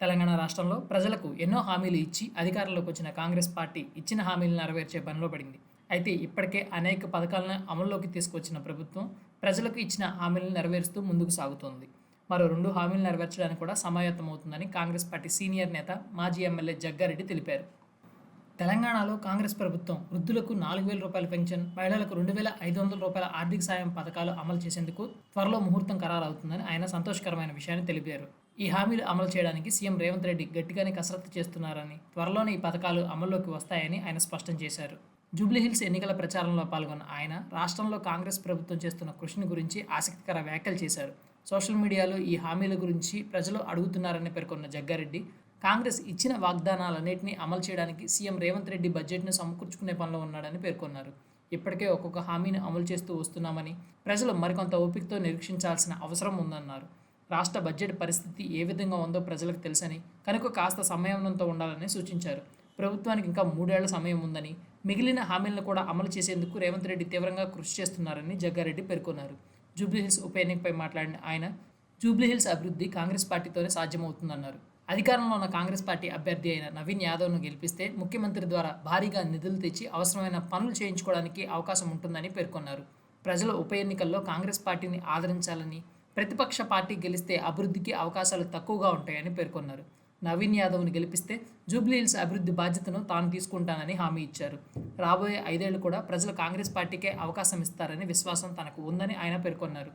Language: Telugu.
తెలంగాణ రాష్ట్రంలో ప్రజలకు ఎన్నో హామీలు ఇచ్చి అధికారంలోకి వచ్చిన కాంగ్రెస్ పార్టీ ఇచ్చిన హామీలను నెరవేర్చే పనిలో పడింది. అయితే ఇప్పటికే అనేక పథకాలను అమల్లోకి తీసుకొచ్చిన ప్రభుత్వం ప్రజలకు ఇచ్చిన హామీలను నెరవేరుస్తూ ముందుకు సాగుతోంది. మరో రెండు హామీలు నెరవేర్చడానికి కూడా సమాయత్తమవుతుందని కాంగ్రెస్ పార్టీ సీనియర్ నేత మాజీ ఎమ్మెల్యే జగ్గారెడ్డి తెలిపారు. తెలంగాణలో కాంగ్రెస్ ప్రభుత్వం వృద్ధులకు నాలుగు వేల రూపాయల పెన్షన్ మహిళలకు రెండు వేల ఐదు వందల రూపాయల ఆర్థిక సాయం పథకాలు అమలు చేసేందుకు త్వరలో ముహూర్తం ఖరారవుతుందని ఆయన సంతోషకరమైన విషయాన్ని తెలిపారు. ఈ హామీలు అమలు చేయడానికి సీఎం రేవంత్ రెడ్డి గట్టిగానే కసరత్తు చేస్తున్నారని త్వరలోనే ఈ పథకాలు అమల్లోకి వస్తాయని ఆయన స్పష్టం చేశారు. జూబ్లీహిల్స్ ఎన్నికల ప్రచారంలో పాల్గొన్న ఆయన రాష్ట్రంలో కాంగ్రెస్ ప్రభుత్వం చేస్తున్న కృషిని గురించి ఆసక్తికర వ్యాఖ్యలు చేశారు. సోషల్ మీడియాలో ఈ హామీల గురించి ప్రజలు అడుగుతున్నారని పేర్కొన్న జగ్గారెడ్డి కాంగ్రెస్ ఇచ్చిన వాగ్దానాలన్నింటినీ అమలు చేయడానికి సీఎం రేవంత్ రెడ్డి బడ్జెట్ను సమకూర్చుకునే పనిలో ఉన్నాడని పేర్కొన్నారు. ఇప్పటికే ఒక్కొక్క హామీని అమలు చేస్తూ వస్తున్నామని ప్రజలు మరికొంత ఓపికతో నిరీక్షించాల్సిన అవసరం ఉందన్నారు. రాష్ట్ర బడ్జెట్ పరిస్థితి ఏ విధంగా ఉందో ప్రజలకు తెలుసని కనుక కాస్త సమయంతో ఉండాలని సూచించారు. ప్రభుత్వానికి ఇంకా మూడేళ్ళ సమయం ఉందని మిగిలిన హామీలను కూడా అమలు చేసేందుకు రేవంత్ రెడ్డి తీవ్రంగా కృషి చేస్తున్నారని జగ్గారెడ్డి పేర్కొన్నారు. జూబ్లీహిల్స్ ఉప ఎన్నికపై మాట్లాడిన ఆయన జూబ్లీహిల్స్ అభివృద్ధి కాంగ్రెస్ పార్టీతోనే సాధ్యమవుతుందన్నారు. అధికారంలో ఉన్న కాంగ్రెస్ పార్టీ అభ్యర్థి అయిన నవీన్ యాదవ్ను గెలిపిస్తే ముఖ్యమంత్రి ద్వారా భారీగా నిధులు తెచ్చి అవసరమైన పనులు చేయించుకోవడానికి అవకాశం ఉంటుందని పేర్కొన్నారు. ప్రజల ఉప ఎన్నికల్లో కాంగ్రెస్ పార్టీని ఆదరించాలని ప్రతిపక్ష పార్టీ గెలిస్తే అభివృద్ధికి అవకాశాలు తక్కువగా ఉంటాయని పేర్కొన్నారు. నవీన్ యాదవ్ని గెలిపిస్తే జూబ్లీహిల్స్ అభివృద్ధి బాధ్యతను తాను తీసుకుంటానని హామీ ఇచ్చారు. రాబోయే ఐదేళ్ళు కూడా ప్రజలు కాంగ్రెస్ పార్టీకే అవకాశం ఇస్తారని విశ్వాసం తనకు ఉందని ఆయన పేర్కొన్నారు.